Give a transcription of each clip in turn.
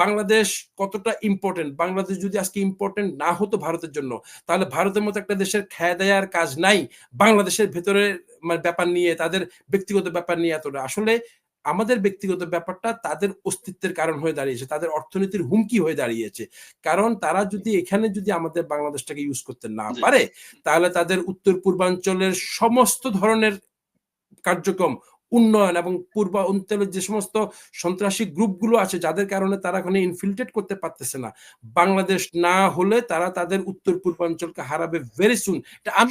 বাংলাদেশ কতটা ইম্পর্টেন্ট বাংলাদেশ যদি আজকে ইম্পর্টেন্ট না হতো ভারতের জন্য তাহলে ভারতের মতো একটা দেশের খেয়া দেয়ার কাজ নাই বাংলাদেশের ভেতরে মানে ব্যাপার নিয়ে তাদের ব্যক্তিগত ব্যাপার নিয়ে এতটা। আসলে আমাদের ব্যক্তিগত ব্যাপারটা তাদের অস্তিত্বের কারণ হয়ে দাঁড়িয়েছে তাদের অর্থনীতির হুমকি হয়ে দাঁড়িয়েছে। কারণ তারা যদি এখানে যদি আমাদের বাংলাদেশটাকে ইউজ করতে না পারে তাহলে তাদের উত্তর পূর্বাঞ্চলের সমস্ত ধরনের কার্যক্রম উন্নয়ন এবং পূর্ব অঞ্চলের যে সমস্ত সন্ত্রাসী গ্রুপগুলো আছে, যাদের কারণে তারা ওখানে ইনফিল্ট্রেট করতে পারতেছে না। বাংলাদেশ না হলে তারা তাদের উত্তর পূর্বাঞ্চলকে হারাবে ভেরি সুন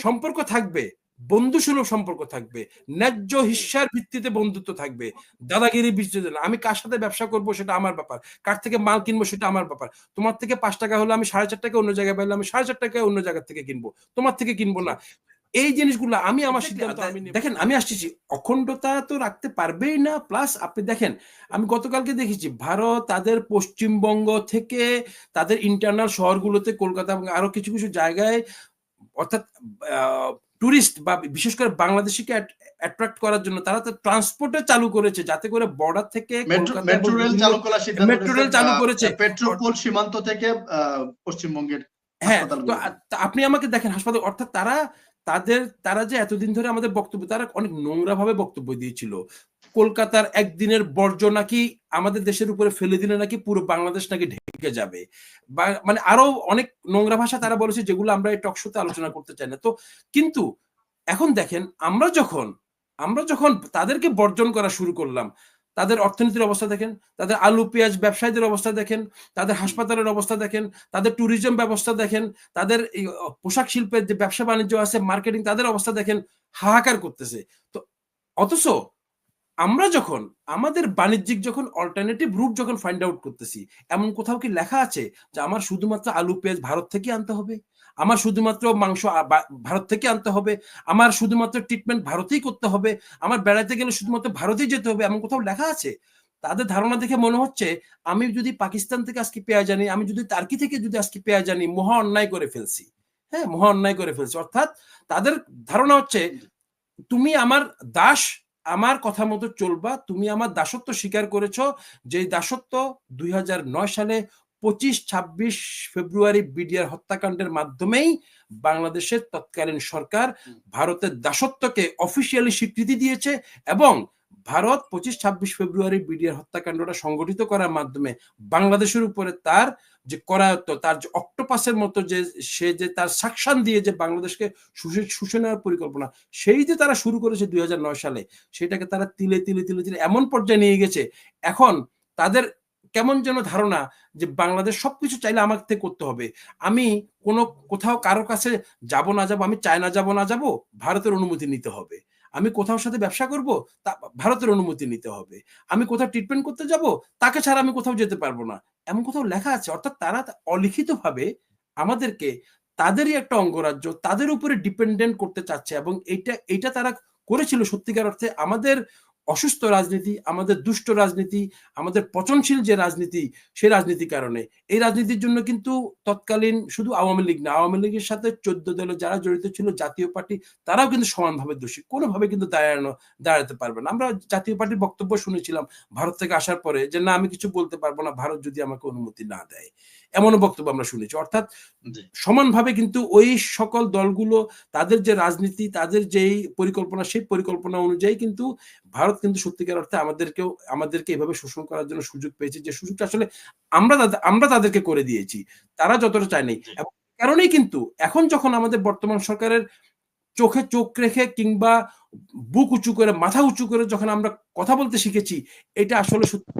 সম্পর্ক থাকবে বন্ধু সুলভ সম্পর্ক থাকবে, ন্যায্য হিস্যার ভিত্তিতে বন্ধুত্ব থাকবে। দাদাগিরি না আমি কার সাথে ব্যবসা করব সেটা আমার ব্যাপার, কার থেকে মাল কিনবো সেটা আমার ব্যাপার। তোমার থেকে পাঁচ টাকা হলে আমি সাড়ে চার টাকা অন্য জায়গায় পাইলে আমি সাড়ে চার টাকায় অন্য জায়গা থেকে কিনবো, তোমার থেকে কিনবো না। এই জিনিসগুলো আমি আমার সিদ্ধান্ত দেখেন আমি আসছি অখণ্ডতা তো রাখতে পারবেই না প্লাস আপনি দেখেন আমি গতকালকে দেখেছি ভারত তাদের পশ্চিমবঙ্গ থেকে তাদের ইন্টারনাল শহরগুলোতে কলকাতা এবং আরও কিছু কিছু জায়গায় অর্থাৎ টুরিস্ট বা বিশেষ করে বাংলাদেশিকে অ্যাট্রাক্ট করার জন্য তারা তো ট্রান্সপোর্টে চালু করেছে যাতে করে বর্ডার থেকে মেট্রো রেল চালু করার সিদ্ধান্ত মেট্রো রেল চালু করেছে। পেট্রোপোল সীমান্ত থেকে পশ্চিমবঙ্গের হ্যাঁ তো আপনি আমাকে দেখেন হাসপাতাল অর্থাৎ তারা তাদের, তারা যে এতদিন ধরে আমাদের বক্তব্য, তারা অনেক নোংরা ভাবে বক্তব্য দিয়েছিল। কলকাতার একদিনের বর্জ্য নাকি আমাদের দেশের উপরে ফেলে দিলে নাকি পুরো বাংলাদেশ নাকি ঢেকে যাবে। মানে আরও অনেক নোংরা ভাষা তারা বলেছে, যেগুলো আমরা এই টকশোতে আলোচনা করতে চাই না। তো কিন্তু এখন দেখেন, আমরা যখন আমরা যখন তাদেরকে বর্জন করা শুরু করলাম তাদের অর্থনীতির অবস্থা দেখেন, তাদের আলু, পেঁয়াজ ব্যবসায়ীদের অবস্থা দেখেন, তাদের হাসপাতালের অবস্থা দেখেন, তাদের ট্যুরিজম ব্যবস্থা দেখেন, তাদের পোশাক শিল্পের যে ব্যবসা বাণিজ্য আছে মার্কেটিং তাদের অবস্থা দেখেন হাহাকার করতেছে। তো অথচ আমরা যখন, আমাদের বাণিজ্যিক যখন অল্টারনেটিভ রুট যখন ফাইন্ড আউট করতেছি, এমন কোথাও কি লেখা আছে যে আমার শুধুমাত্র আলু, পেঁয়াজ ভারত থেকে আনতে হবে? আমার শুধুমাত্র মাংস ভারত থেকে আনতে হবে, আমার শুধুমাত্র ট্রিটমেন্ট ভারতেই করতে হবে, আমার বেড়াতে গেলে শুধুমাত্র ভারতেই যেতে হবে, এমন কোথাও লেখা আছে? তাদের ধারণা দেখে মনে হচ্ছে, আমি যদি পাকিস্তান থেকে আজকে পেঁয়াজ জানি আমি যদি তার্কি থেকে যদি আজকে পেঁয়াজ জানি মহা অন্যায় করে ফেলছি। হ্যাঁ মহা অন্যায় করে ফেলছি। অর্থাৎ তাদের ধারণা হচ্ছে, তুমি আমার দাস, আমার কথা মতো চলবা, তুমি আমার দাসত্ব স্বীকার করেছ যে দাসত্ব দুই হাজার নয় সালে পঁচিশ ছাব্বিশ ফেব্রুয়ারি বিডিআর হত্যাকাণ্ডের মাধ্যমেই বাংলাদেশের তৎকালীন সরকার ভারতের দাসত্বকে অফিসিয়ালি স্বীকৃতি দিয়েছে এবং ভারত পঁচিশ ছাব্বিশ ফেব্রুয়ারি বিডিআর হত্যাকাণ্ডটা সংগঠিত করার মাধ্যমে বাংলাদেশের উপরে তার যে করায়ত্ত তার যে অক্টোপাসের মতো যে সে যে তার সাকশান দিয়ে যে বাংলাদেশকে শুষে নেওয়ার পরিকল্পনা সেই যে তারা শুরু করেছে দুই হাজার নয় সালে সেটাকে তারা তিলে তিলে তিলে তিলে এমন পর্যায়ে নিয়ে গেছে। এখন তাদের কেমন যেন ধারণা যে বাংলাদেশ সবকিছু চাইলে আমার থেকে করতে হবে। আমি কোনো কোথাও কারও কাছে যাব না যাব, আমি চায়না যাব না যাব, ভারতের অনুমতি নিতে হবে। আমি কোথাও সাথে ব্যবসা করব, তা ভারতের অনুমতি নিতে হবে। আমি কোথাও ট্রিটমেন্ট করতে যাব, তাকে ছাড়া আমি কোথাও যেতে পারব না। এমন কোথাও লেখা আছে, অর্থাৎ তারা অলিখিতভাবে আমাদেরকে তাদেরই একটা অঙ্গরাজ্য, তাদের উপরে ডিপেন্ডেন্ট করতে চাচ্ছে এবং এইটা এইটা তারা করেছিল সত্যিকার অর্থে। আমাদের অসুস্থ রাজনীতি, আমাদের দুষ্ট রাজনীতি, আমাদের পচনশীল যে রাজনীতি সেই রাজনীতির কারণে। এই রাজনীতির জন্য কিন্তু তৎকালীন শুধু আওয়ামী লীগ না, আওয়ামী লীগের সাথে চোদ্দ দলে যারা জড়িত ছিল, জাতীয় পার্টি, তারাও কিন্তু সমানভাবে দোষী। কোনোভাবে কিন্তু দাঁড়ানো, দাঁড়াতে পারবে না। আমরা জাতীয় পার্টির বক্তব্য শুনেছিলাম, ভারত থেকে আসার পরে যে, না, আমি কিছু বলতে পারব না, ভারত যদি আমাকে অনুমতি না দেয়। এমনও বক্তব্য আমরা শুনেছি। অর্থাৎ সমানভাবে কিন্তু ওই সকল দলগুলো তাদের যে রাজনীতি তাদের যেই পরিকল্পনা সেই পরিকল্পনা অনুযায়ী কিন্তু ভারত কিন্তু সত্যিকার অর্থে আমাদেরকেও আমাদেরকে এভাবে শোষণ করার জন্য সুযোগ পেয়েছে যে সুযোগটা আসলে আমরা আমরা তাদেরকে করে দিয়েছি। তারা যতটা চায়নি এবং কারণেই কিন্তু এখন যখন আমাদের বর্তমান সরকারের চোখে চোখ রেখে কিংবা বুক উঁচু করে মাথা উঁচু করে যখন আমরা কথা বলতে শিখেছি এটা আসলে সত্যি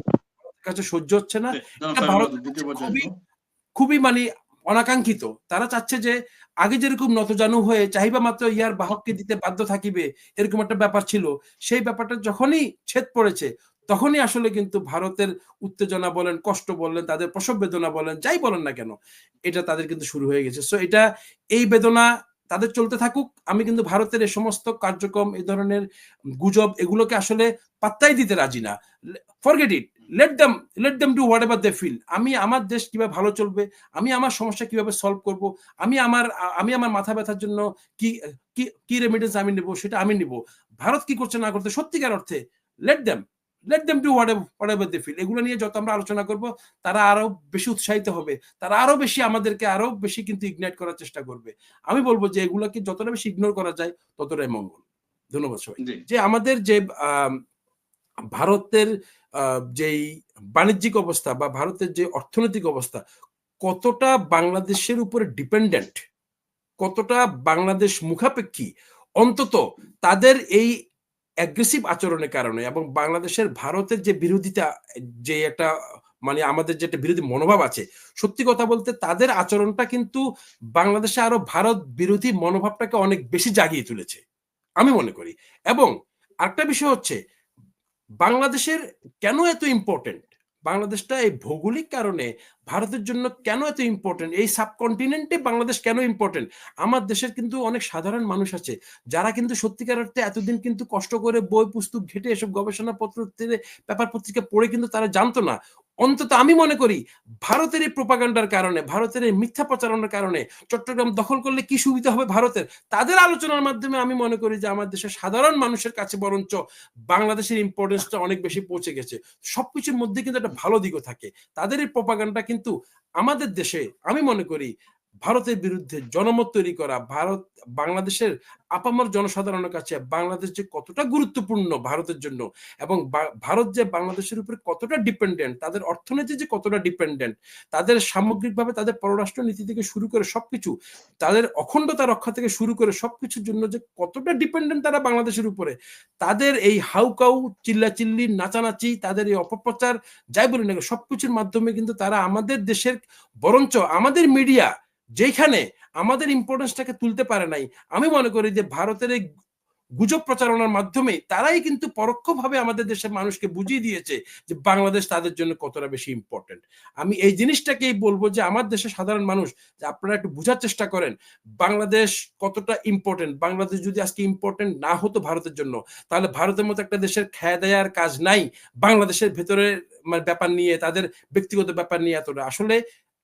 কাছে সহ্য হচ্ছে না। এটা ভারত খুবই খুবই মানে অনাকাঙ্ক্ষিত। তারা চাচ্ছে যে, আগে যেরকম নতজানু হয়ে চাহিবা মাত্র ইয়ার বাহককে দিতে বাধ্য থাকিবে, এরকম একটা ব্যাপার ছিল। সেই ব্যাপারটা যখনই ছেদ পড়েছে, তখনই আসলে কিন্তু ভারতের উত্তেজনা বলেন, কষ্ট বলেন, তাদের প্রসব বেদনা বলেন, যাই বলেন না কেন, এটা তাদের কিন্তু শুরু হয়ে গেছে। সো এটা এই বেদনা তাদের চলতে থাকুক, আমি কিন্তু ভারতের এই সমস্ত কার্যক্রম, এই ধরনের গুজব এগুলোকে আসলে পাত্তাই দিতে রাজি না। Forget it let them let them do whatever they feel আমি আমার দেশ কীভাবে ভালো চলবে, আমি আমার সমস্যা কীভাবে সলভ করব, আমি আমার আমি আমার মাথা ব্যথার জন্য কি কি রেমিডেন্স আমি নেব, সেটা আমি নিব। ভারত কি করছে না করতে সত্যিকার অর্থে let them let them do what what they feel এগুলো নিয়ে যত আমরা আলোচনা করব তারা আরও বেশি উৎসাহিত হবে। তারা আরও বেশি আমাদেরকে আরও বেশি কিন্তু ইগনাইট করার চেষ্টা করবে। আমি বলব যে এগুলোকে যতটা বেশি ইগনোর করা যায় ততটাই মঙ্গল। ধন্যবাদ সবাই যে আমাদের যে ভারতের যেই বাণিজ্যিক অবস্থা বা ভারতের যে অর্থনৈতিক অবস্থা কতটা বাংলাদেশের উপরে ডিপেন্ডেন্ট কতটা বাংলাদেশ মুখাপেক্ষী অন্তত তাদের এই অ্যাগ্রেসিভ আচরণের কারণে এবং বাংলাদেশের ভারতের যে বিরোধিতা, যে একটা মানে আমাদের যেটা বিরোধী মনোভাব আছে, সত্যি কথা বলতে তাদের আচরণটা কিন্তু বাংলাদেশে আরও ভারত বিরোধী মনোভাবটাকে অনেক বেশি জাগিয়ে তুলেছে, আমি মনে করি। এবং আরেকটা বিষয় হচ্ছে, বাংলাদেশের কেন এত ইম্পর্টেন্ট বাংলাদেশটা এই ভৌগোলিক কারণে ভারতের জন্য কেন এত ইম্পর্টেন্ট এই সাবকন্টিনেন্টে বাংলাদেশ কেন ইম্পর্টেন্ট আমার দেশের কিন্তু অনেক সাধারণ মানুষ আছে, যারা কিন্তু সত্যিকার অর্থে এতদিন কিন্তু কষ্ট করে বই পুস্তক ঘেটে এসব গবেষণাপত্র পত্র পেপার পত্রিকা পড়ে কিন্তু তারা জানতো না। অন্তত আমি মনে করি ভারতের এই প্রোপাগান্ডার কারণে, ভারতের এই মিথ্যা প্রচারণার কারণে চট্টগ্রাম দখল করলে কি সুবিধা হবে ভারতের? তাদের আলোচনার মাধ্যমে আমি মনে করি যে আমার দেশের সাধারণ মানুষের কাছে বরঞ্চ বাংলাদেশের ইম্পর্টেন্সটা অনেক বেশি পৌঁছে গেছে। সবকিছুর মধ্যে কিন্তু একটা ভালো দিকও থাকে। তাদের এই প্রপাগান্ডা কিন্তু আমাদের দেশে, আমি মনে করি ভারতের বিরুদ্ধে জনমত তৈরি করা, ভারত, বাংলাদেশের আপামর জনসাধারণের কাছে বাংলাদেশ যে কতটা গুরুত্বপূর্ণ ভারতের জন্য এবং ভারত যে বাংলাদেশের উপরে কতটা ডিপেন্ডেন্ট তাদের অর্থনীতি যে কতটা ডিপেন্ডেন্ট তাদের সামগ্রিকভাবে তাদের পররাষ্ট্র নীতি থেকে শুরু করে সবকিছু, তাদের অখণ্ডতা রক্ষা থেকে শুরু করে সবকিছুর জন্য যে কতটা ডিপেন্ডেন্ট তারা বাংলাদেশের উপরে, তাদের এই হাউকাউ চিল্লাচিল্লি, নাচানাচি, তাদের এই অপপ্রচার, যাই বলি না সবকিছুর মাধ্যমে কিন্তু তারা আমাদের দেশের, বরঞ্চ আমাদের মিডিয়া যেখানে আমাদের ইম্পর্টেন্সটাকে তুলতে পারে নাই, আমি মনে করি যে ভারতের এই গুজব প্রচারণার মাধ্যমে তারাই কিন্তু পরোক্ষভাবে আমাদের দেশের মানুষকে বুঝিয়ে দিয়েছে যে বাংলাদেশ তাদের জন্য কতটা বেশি ইম্পর্টেন্ট আমি এই জিনিসটাকেই বলব যে আমার দেশের সাধারণ মানুষ, যে আপনারা একটু বোঝার চেষ্টা করেন, বাংলাদেশ কতটা ইম্পর্টেন্ট বাংলাদেশ যদি আজকে ইম্পর্টেন্ট না হতো ভারতের জন্য, তাহলে ভারতের মতো একটা দেশের খেয়া দেয়ার কাজ নাই বাংলাদেশের ভেতরে মানে ব্যাপার নিয়ে, তাদের ব্যক্তিগত ব্যাপার নিয়ে এতটা। আসলে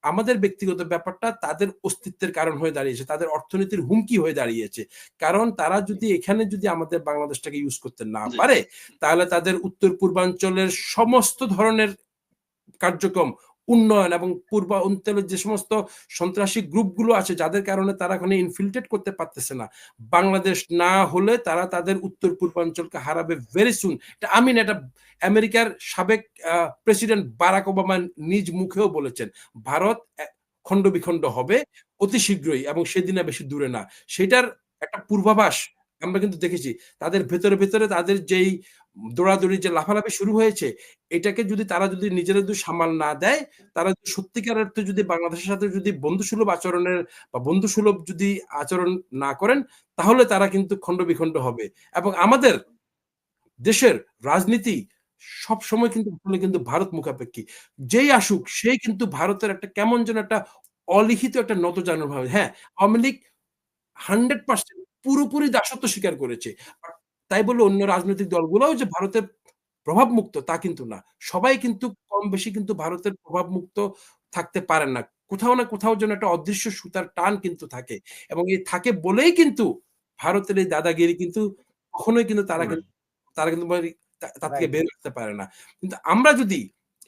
আমাদের ব্যক্তিগত ব্যাপারটা তাদের অস্তিত্বের কারণ হয়ে দাঁড়িয়েছে তাদের অর্থনীতির হুমকি হয়ে দাঁড়িয়েছে। কারণ তারা যদি এখানে যদি আমাদের বাংলাদেশটাকে ইউজ করতে না পারে তাহলে তাদের উত্তর পূর্বাঞ্চলের সমস্ত ধরনের কার্যক্রম উন্নয়ন এবং পূর্বাঞ্চলের যে সমস্ত সন্ত্রাসী গ্রুপগুলো আছে, যাদের কারণে তারা ওখানে ইনফিল্ট্রেট করতে পারতেছে না। বাংলাদেশ না হলে তারা তাদের উত্তর পূর্বাঞ্চলকে হারাবে ভেরি সুন এটা আমি না এটা আমেরিকার সাবেক প্রেসিডেন্ট বারাক ওবামা নিজ মুখেও বলেছেন, ভারত খণ্ড বিখণ্ড হবে অতি শীঘ্রই এবং সেদিনে বেশি দূরে না। সেটার একটা পূর্বাভাস আমরা কিন্তু দেখেছি তাদের ভেতরে ভেতরে তাদের যেই দৌড়াদৌড়ি, যে লাফালাফি শুরু হয়েছে, এটাকে যদি তারা যদি নিজেরা যদি সামাল না দেয়, তারা সত্যিকার অর্থে যদি বাংলাদেশের সাথে যদি বন্ধুসুলভ আচরণের বা বন্ধুসুলভ যদি আচরণ না করেন, তাহলে তারা কিন্তু খণ্ড বিখণ্ড হবে। এবং আমাদের দেশের রাজনীতি সব সময় কিন্তু কিন্তু ভারত মুখাপেক্ষী। যেই আসুক, সেই কিন্তু ভারতের একটা কেমন যেন একটা অলিখিত একটা নতজানু ভাবে। হ্যাঁ আওয়ামী লীগ হান্ড্রেড পার্সেন্ট পুরোপুরি দাসত্ব স্বীকার করেছে। তাই বলে অন্য রাজনৈতিক দলগুলোও যে ভারতের প্রভাব মুক্ত তা কিন্তু না। সবাই কিন্তু কম বেশি কিন্তু ভারতের প্রভাব মুক্ত থাকতে পারেন না। কোথাও না কোথাও যেন একটা অদৃশ্য সুতার টান কিন্তু থাকে। এবং এই থাকে বলেই কিন্তু ভারতের এই দাদাগিরি কিন্তু কখনোই কিন্তু তারা কিন্তু তারা কিন্তু তার থেকে বের হতে পারে না। কিন্তু আমরা যদি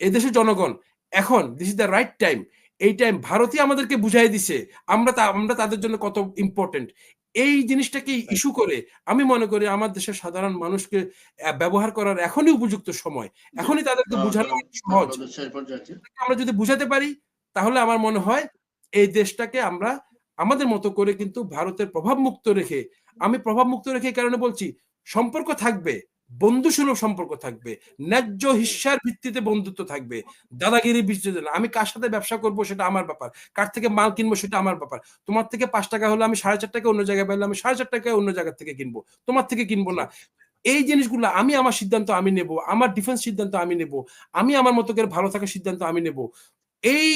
এদেশের জনগণ এখন this is the right time এই টাইম ভারতই আমাদেরকে বুঝাই দিছে আমরা তা আমরা তাদের জন্য কত ইম্পর্টেন্ট এই জিনিসটাকে ইস্যু করে আমি মনে করি আমার দেশের সাধারণ মানুষকে ব্যবহার করার এখনই উপযুক্ত সময়। এখনই তাদেরকে বোঝানো সহজ। আমরা যদি বুঝাতে পারি তাহলে আমার মনে হয় এই দেশটাকে আমরা আমাদের মতো করে কিন্তু ভারতের প্রভাব মুক্ত রেখে আমি প্রভাব মুক্ত রেখে কারণে বলছি সম্পর্ক থাকবে। বন্ধুসুলভ সম্পর্ক থাকবে, ন্যায্য হিস্যার ভিত্তিতে বন্ধুত্ব থাকবে। দাদাগিরি না আমি কার সাথে ব্যবসা করব সেটা আমার ব্যাপার, কার থেকে মাল কিনবো সেটা আমার ব্যাপার। তোমার থেকে পাঁচ টাকা হলে আমি সাড়ে চার টাকা অন্য জায়গায় পেলে আমি সাড়ে চার টাকায় অন্য জায়গা থেকে কিনবো, তোমার থেকে কিনবো না। এই জিনিসগুলো আমি আমার সিদ্ধান্ত আমি নেব, আমার ডিফেন্স সিদ্ধান্ত আমি নেব, আমি আমার মতো করে ভালো থাকার সিদ্ধান্ত আমি নেব। এই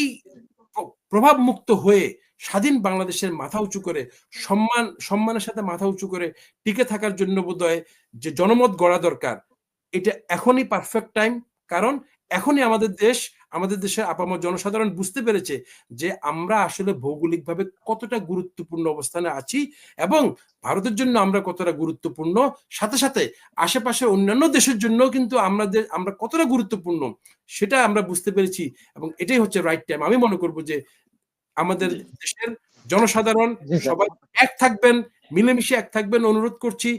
প্রভাব মুক্ত হয়ে স্বাধীন বাংলাদেশের মাথা উঁচু করে সম্মান, সম্মানের সাথে মাথা উঁচু করে টিকে থাকার জন্য বোধহয় যে জনমত গড়া দরকার, এটা এখনই পারফেক্ট টাইম কারণ এখনই আমাদের দেশ, আমাদের দেশের আপামর জনসাধারণ বুঝতে পেরেছে যে আমরা আসলে ভৌগোলিকভাবে কতটা গুরুত্বপূর্ণ অবস্থানে আছি এবং ভারতের জন্য আমরা কতটা গুরুত্বপূর্ণ। সাথে সাথে আশেপাশের অন্যান্য দেশের জন্য কিন্তু আমাদের আমরা কতটা গুরুত্বপূর্ণ, সেটা আমরা বুঝতে পেরেছি এবং এটাই হচ্ছে রাইট টাইম আমি মনে করব যে আমাদের দেশের জনসাধারণ সবাই এক থাকবেন মিলেমিশে এক থাকবেন অনুরোধ করছি।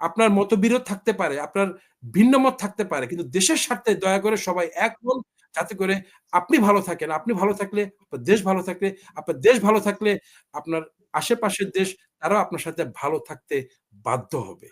আপনার মতবিরোধ থাকতে পারে আপনার ভিন্ন মত থাকতে পারে কিন্তু দেশের স্বার্থে দয়া করে সবাই এক হন যাতে করে আপনি ভালো থাকেন। আপনি ভালো থাকলে আপনার দেশ ভালো থাকলে আপনার দেশ ভালো থাকলে আপনার আশেপাশের দেশ তারাও আপনার সাথে ভালো থাকতে বাধ্য হবে।